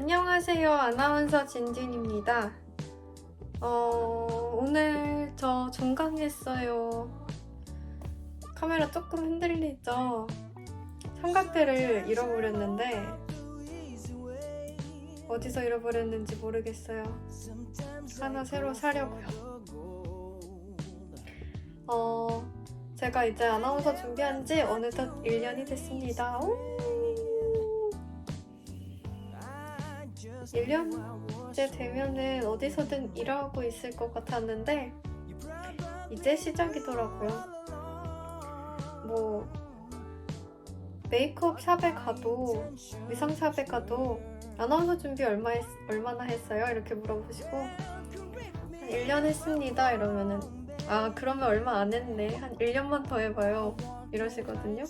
안녕하세요. 아나운서 진진입니다. 어, 오늘 저 종강했어요. 카메라 조금 흔들리죠? 삼각대를 잃어버렸는데, 어디서 잃어버렸는지 모르겠어요. 하나 새로 사려고요. 어, 제가 이제 아나운서 준비한 지 어느덧 1년이 됐습니다. 오! 1년째 되면은 어디서든 일하고 있을 것 같았는데 이제 시작이더라고요. 뭐 메이크업 샵에 가도 의상 샵에 가도 아나운서 준비 얼마 했, 얼마나 했어요? 이렇게 물어보시고 한 1년 했습니다 이러면은 아 그러면 얼마 안 했네 한 1년만 더 해봐요 이러시거든요.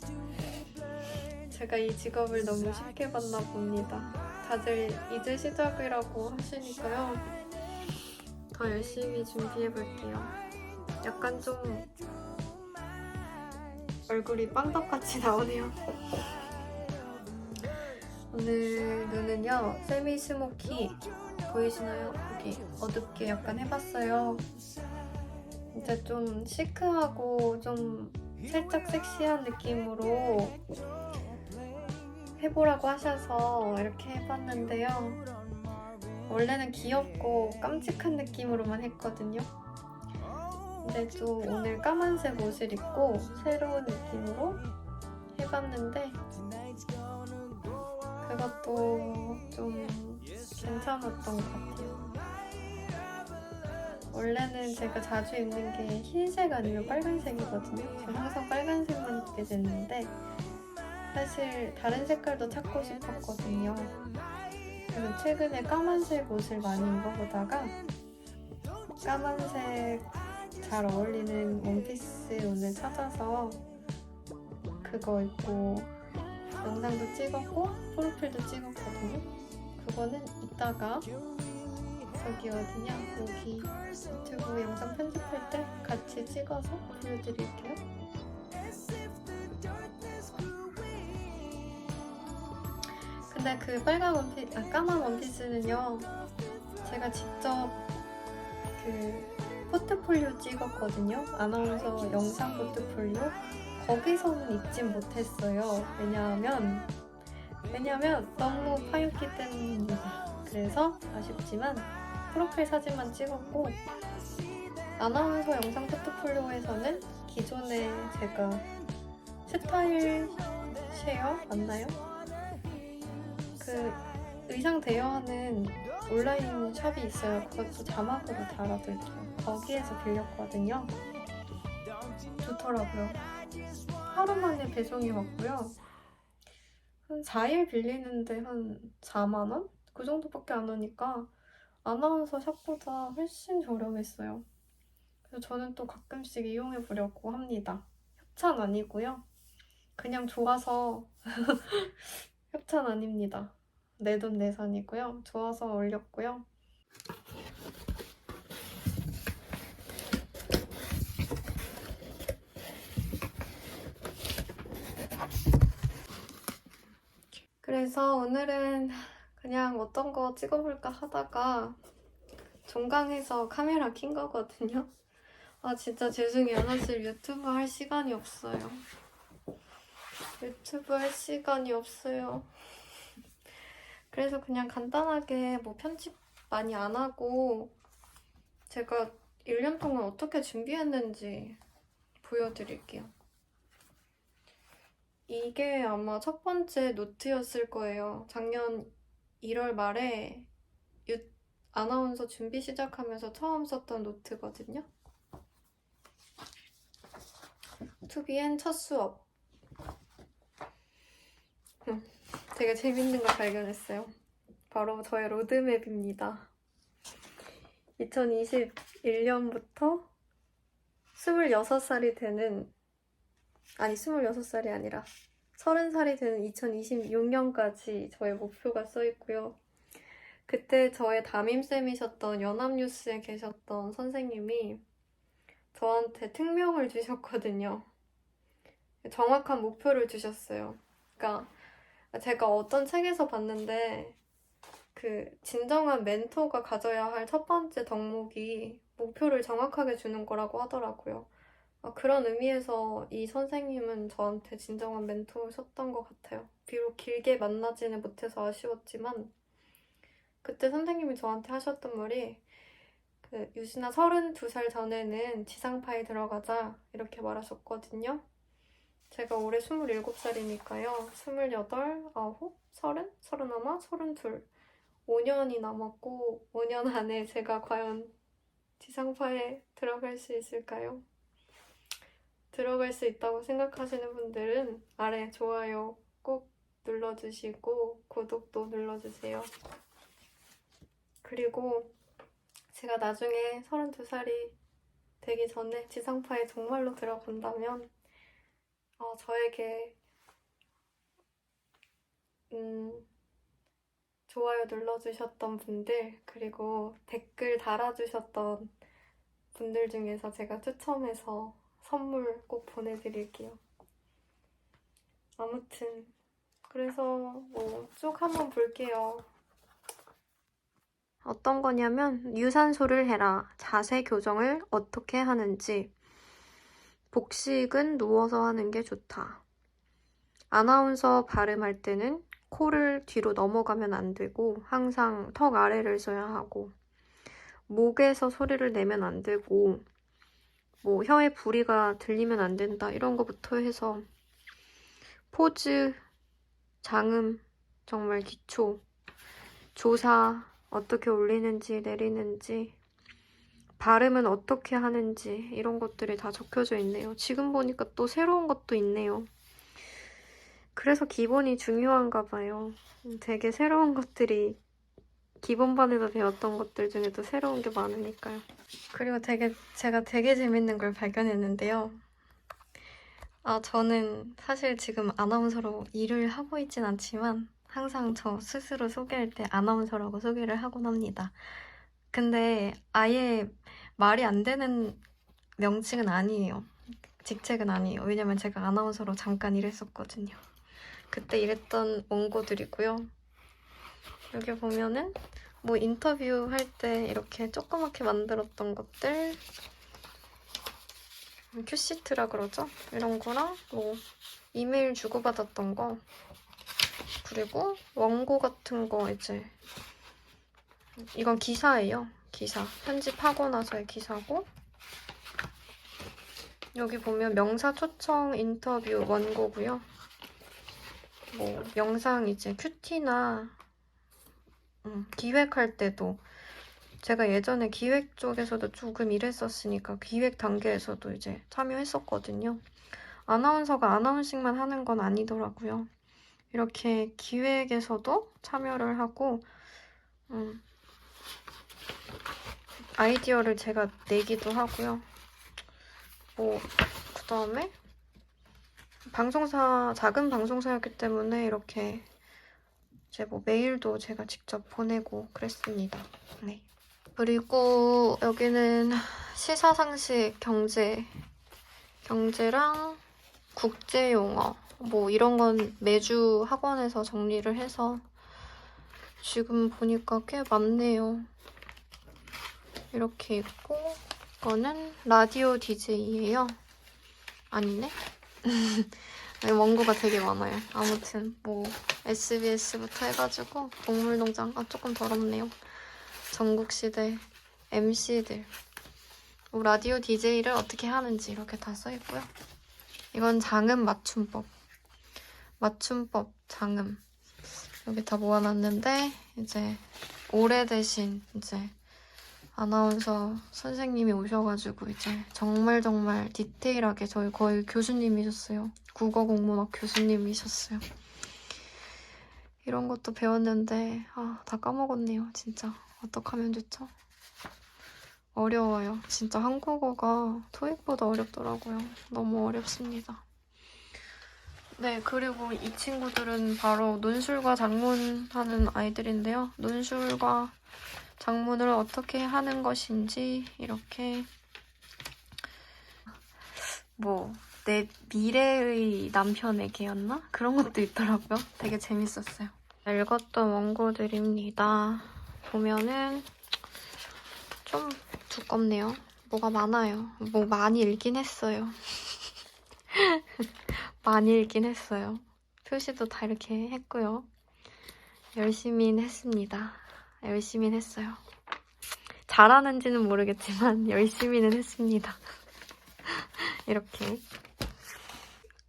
제가 이 직업을 너무 쉽게 봤나 봅니다. 다들 이제 시작이라고 하시니까요. 더 열심히 준비해 볼게요. 약간 좀 얼굴이 빵떡같이 나오네요. 오늘 눈은요, 세미 스모키 보이시나요? 여기 어둡게 약간 해봤어요. 이제 좀 시크하고 좀 살짝 섹시한 느낌으로 해보라고 하셔서 이렇게 해봤는데요. 원래는 귀엽고 깜찍한 느낌으로만 했거든요. 근데 또 오늘 까만색 옷을 입고 새로운 느낌으로 해봤는데 그것도 좀 괜찮았던 것 같아요. 원래는 제가 자주 입는 게 흰색 아니면 빨간색이거든요. 항상 빨간색만 입게 됐는데 사실 다른 색깔도 찾고 싶었거든요. 그래서 최근에 까만색 옷을 많이 입어보다가 까만색 잘 어울리는 원피스 오늘 찾아서 그거 입고 영상도 찍었고 프로필도 찍었거든요. 그거는 이따가 저기 어디냐 여기 유튜브 영상 편집할 때 같이 찍어서 보여드릴게요. 근데 그 빨간 원피, 아 까만 원피스는요. 제가 직접 그 포트폴리오 찍었거든요. 아나운서 영상 포트폴리오. 거기서는 입진 못했어요. 왜냐하면 왜냐하면 너무 파였기 때문입니다. 그래서 아쉽지만 프로필 사진만 찍었고 아나운서 영상 포트폴리오에서는 기존에 제가 스타일 쉐어 맞나요? 그 의상 대여하는 온라인 샵이 있어요. 그것도 자막으로 달아둘게요. 거기에서 빌렸거든요. 좋더라고요. 하루 만에 배송이 왔고요. 한 4일 빌리는데 한 4만원? 그 정도밖에 안 하니까 아나운서 샵보다 훨씬 저렴했어요. 그래서 저는 또 가끔씩 이용해 보려고 합니다. 협찬 아니고요. 그냥 좋아서 협찬 아닙니다. 내 돈 내산이고요. 좋아서 올렸고요. 그래서 오늘은 그냥 어떤 거 찍어볼까 하다가 종강해서 카메라 킨 거거든요. 아 진짜 죄송해요. 사실 유튜브 할 시간이 없어요. 유튜브 할 시간이 없어요. 그래서 그냥 간단하게 뭐 편집 많이 안 하고 제가 1년 동안 어떻게 준비했는지 보여드릴게요. 이게 아마 첫 번째 노트였을 거예요. 작년 1월 말에 유, 아나운서 준비 시작하면서 처음 썼던 노트거든요. 투비엔 첫 수업. 음, 되게 재밌는 걸 발견했어요. 바로 저의 로드맵입니다. 2021년부터 26살이 되는, 아니, 26살이 아니라 30살이 되는 2026년까지 저의 목표가 써 있고요. 그때 저의 담임쌤이셨던 연합뉴스에 계셨던 선생님이 저한테 특명을 주셨거든요. 정확한 목표를 주셨어요. 그러니까 제가 어떤 책에서 봤는데 그 진정한 멘토가 가져야 할 첫 번째 덕목이 목표를 정확하게 주는 거라고 하더라고요. 아, 그런 의미에서 이 선생님은 저한테 진정한 멘토셨던 것 같아요. 비록 길게 만나지는 못해서 아쉬웠지만 그때 선생님이 저한테 하셨던 말이 그 유진아 32살 전에는 지상파에 들어가자 이렇게 말하셨거든요. 제가 올해 27살이니까요. 28, 9, 30, 31, 32 5년이 남았고 5년 안에 제가 과연 지상파에 들어갈 수 있을까요? 들어갈 수 있다고 생각하시는 분들은 아래 좋아요 꼭 눌러주시고 구독도 눌러주세요. 그리고 제가 나중에 32살이 되기 전에 지상파에 정말로 들어간다면 어, 저에게 음, 좋아요 눌러주셨던 분들 그리고 댓글 달아주셨던 분들 중에서 제가 추첨해서 선물 꼭 보내드릴게요. 아무튼 그래서 뭐 쭉 한번 볼게요. 어떤 거냐면 유산소를 해라. 자세 교정을 어떻게 하는지. 복식은 누워서 하는 게 좋다. 아나운서 발음할 때는 코를 뒤로 넘어가면 안 되고 항상 턱 아래를 써야 하고 목에서 소리를 내면 안 되고 뭐 혀에 부리가 들리면 안 된다 이런 거부터 해서 포즈, 장음 정말 기초, 조사 어떻게 올리는지 내리는지 발음은 어떻게 하는지 이런 것들이 다 적혀져 있네요. 지금 보니까 또 새로운 것도 있네요. 그래서 기본이 중요한가 봐요. 되게 새로운 것들이 기본반에서 배웠던 것들 중에도 새로운 게 많으니까요. 그리고 되게 제가 되게 재밌는 걸 발견했는데요. 아, 저는 사실 지금 아나운서로 일을 하고 있진 않지만 항상 저 스스로 소개할 때 아나운서라고 소개를 하곤 합니다. 근데 아예 말이 안 되는 명칭은 아니에요. 직책은 아니에요. 왜냐면 제가 아나운서로 잠깐 일했었거든요. 그때 일했던 원고들이고요. 여기 보면은 뭐 인터뷰 할 때 이렇게 조그맣게 만들었던 것들 큐시트라 그러죠? 이런 거랑 뭐 이메일 주고받았던 거 그리고 원고 같은 거 이제 이건 기사예요. 기사. 편집하고 나서의 기사고 여기 보면 명사 초청 인터뷰 원고고요. 뭐 영상 이제 큐티나 음, 기획할 때도 제가 예전에 기획 쪽에서도 조금 일했었으니까 기획 단계에서도 이제 참여했었거든요. 아나운서가 아나운싱만 하는 건 아니더라고요. 이렇게 기획에서도 참여를 하고 음, 아이디어를 제가 내기도 하고요. 뭐 그 다음에 방송사 작은 방송사였기 때문에 이렇게 이제 뭐 메일도 제가 직접 보내고 그랬습니다. 네. 그리고 여기는 시사상식 경제 경제랑 국제용어 뭐 이런 건 매주 학원에서 정리를 해서 지금 보니까 꽤 많네요. 이렇게 있고 이거는 라디오 DJ예요. 아니네. 원고가 되게 많아요. 아무튼 뭐 SBS부터 해가지고 동물농장 아 조금 더럽네요. 전국시대 MC들 뭐 라디오 DJ를 어떻게 하는지 이렇게 다 써있고요. 이건 장음 맞춤법 맞춤법 장음 여기 다 모아놨는데 이제 올해 대신 이제 아나운서 선생님이 오셔가지고 이제 정말 정말 디테일하게 저희 거의 교수님이셨어요. 국어 공문학 교수님이셨어요. 이런 것도 배웠는데 아, 다 까먹었네요. 진짜 어떡하면 좋죠? 어려워요. 진짜 한국어가 토익보다 어렵더라고요. 너무 어렵습니다. 네, 그리고 이 친구들은 바로 논술과 작문하는 아이들인데요. 논술과 장문을 어떻게 하는 것인지 이렇게 뭐 내 미래의 남편에게였나? 그런 것도 있더라고요. 되게 재밌었어요. 읽었던 원고들입니다. 보면은 좀 두껍네요. 뭐가 많아요. 뭐 많이 읽긴 했어요. 많이 읽긴 했어요. 표시도 다 이렇게 했고요. 열심히 했습니다. 열심히 했어요. 잘하는지는 모르겠지만 열심히는 했습니다. 이렇게.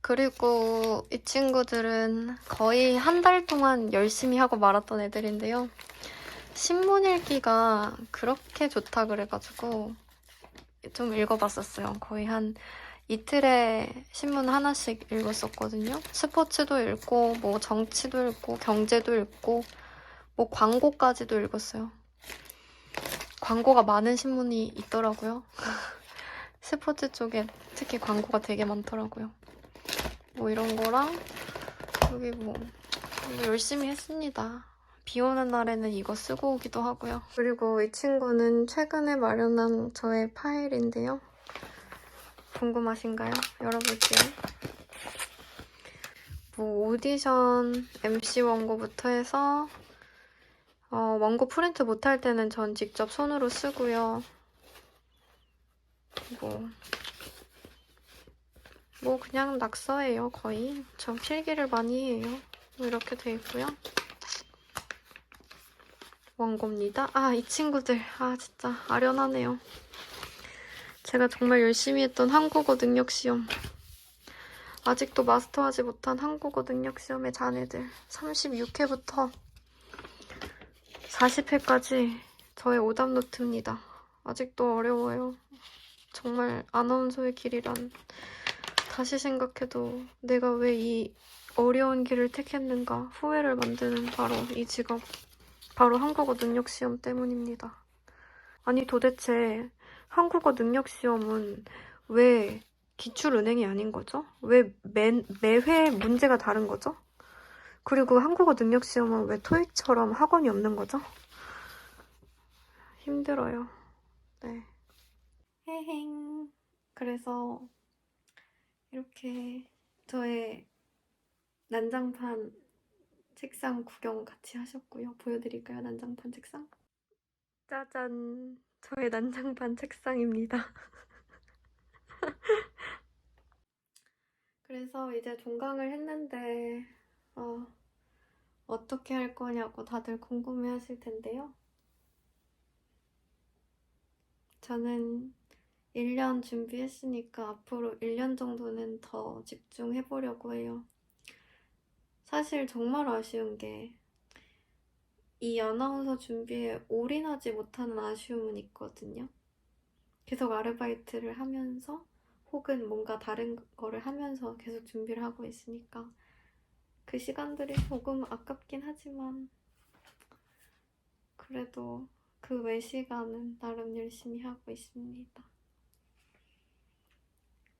그리고 이 친구들은 거의 한 달 동안 열심히 하고 말았던 애들인데요. 신문 읽기가 그렇게 좋다 그래가지고 좀 읽어봤었어요. 거의 한 이틀에 신문 하나씩 읽었었거든요. 스포츠도 읽고, 뭐 정치도 읽고, 경제도 읽고, 뭐 광고까지도 읽었어요. 광고가 많은 신문이 있더라고요. 스포츠 쪽에 특히 광고가 되게 많더라고요. 뭐 이런 거랑 여기 뭐, 뭐 열심히 했습니다. 비 오는 날에는 이거 쓰고 오기도 하고요. 그리고 이 친구는 최근에 마련한 저의 파일인데요. 궁금하신가요? 열어볼게요. 뭐 오디션 MC 원고부터 해서 어, 원고 프린트 못할 때는 전 직접 손으로 쓰고요. 뭐, 뭐 그냥 낙서예요 거의. 전 필기를 많이 해요. 뭐 이렇게 돼 있고요. 원고입니다. 아, 이 친구들. 아, 진짜 아련하네요. 제가 정말 열심히 했던 한국어 능력 시험. 아직도 마스터하지 못한 한국어 능력 시험의 자네들. 36회부터 40회까지 저의 오답 노트입니다. 아직도 어려워요. 정말 아나운서의 길이란 다시 생각해도 내가 왜 이 어려운 길을 택했는가 후회를 만드는 바로 이 직업. 바로 한국어 능력 시험 때문입니다. 아니 도대체 한국어 능력 시험은 왜 기출은행이 아닌 거죠? 왜 매, 매회 문제가 다른 거죠? 그리고 한국어 능력 시험은 왜 토익처럼 학원이 없는 거죠? 힘들어요. 네. 헤행. 그래서 이렇게 저의 난장판 책상 구경 같이 하셨고요. 보여드릴까요? 난장판 책상? 짜잔. 저의 난장판 책상입니다. 그래서 이제 종강을 했는데, 어, 어떻게 할 거냐고 다들 궁금해 하실 텐데요. 저는 1년 준비했으니까 앞으로 1년 정도는 더 집중해 보려고 해요. 사실 정말 아쉬운 게 이 아나운서 준비에 올인하지 못하는 아쉬움은 있거든요. 계속 아르바이트를 하면서 혹은 뭔가 다른 거를 하면서 계속 준비를 하고 있으니까 그 시간들이 조금 아깝긴 하지만 그래도 그 외 시간은 나름 열심히 하고 있습니다.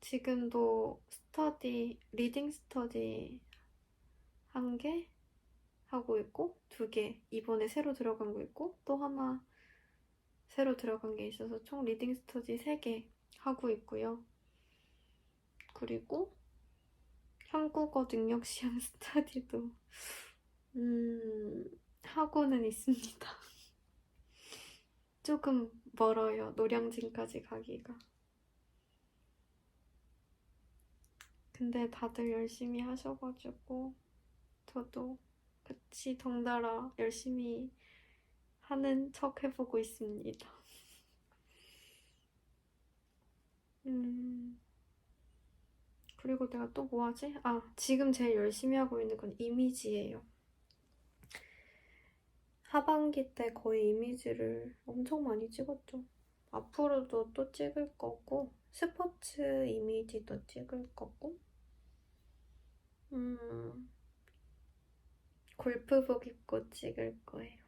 지금도 스터디, 리딩 스터디 한개 하고 있고 두 개 이번에 새로 들어간 거 있고 또 하나 새로 들어간 게 있어서 총 리딩 스터디 세 개 하고 있고요. 그리고 한국어 능력 시험 스터디도 음, 하고는 있습니다. 조금 멀어요. 노량진까지 가기가. 근데 다들 열심히 하셔가지고 저도 같이 덩달아 열심히 하는 척 해보고 있습니다. 음, 그리고 내가 또 뭐 하지? 아, 지금 제일 열심히 하고 있는 건 이미지예요. 하반기 때 거의 이미지를 엄청 많이 찍었죠. 앞으로도 또 찍을 거고, 스포츠 이미지도 찍을 거고, 음, 골프복 입고 찍을 거예요.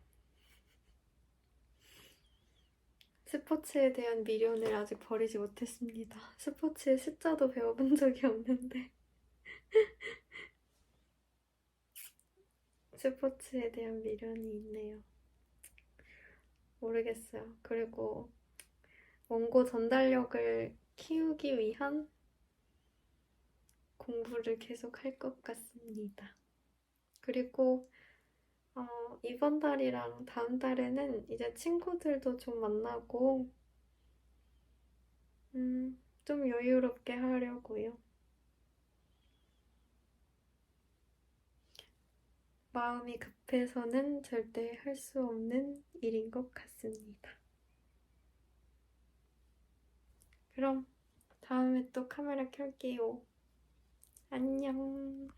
스포츠에 대한 미련을 아직 버리지 못했습니다. 스포츠의 숫자도 배워본 적이 없는데. 스포츠에 대한 미련이 있네요. 모르겠어요. 그리고 원고 전달력을 키우기 위한 공부를 계속 할 것 같습니다. 그리고 이번 달이랑 다음 달에는 이제 친구들도 좀 만나고, 음, 좀 여유롭게 하려고요. 마음이 급해서는 절대 할 수 없는 일인 것 같습니다. 그럼 다음에 또 카메라 켤게요. 안녕.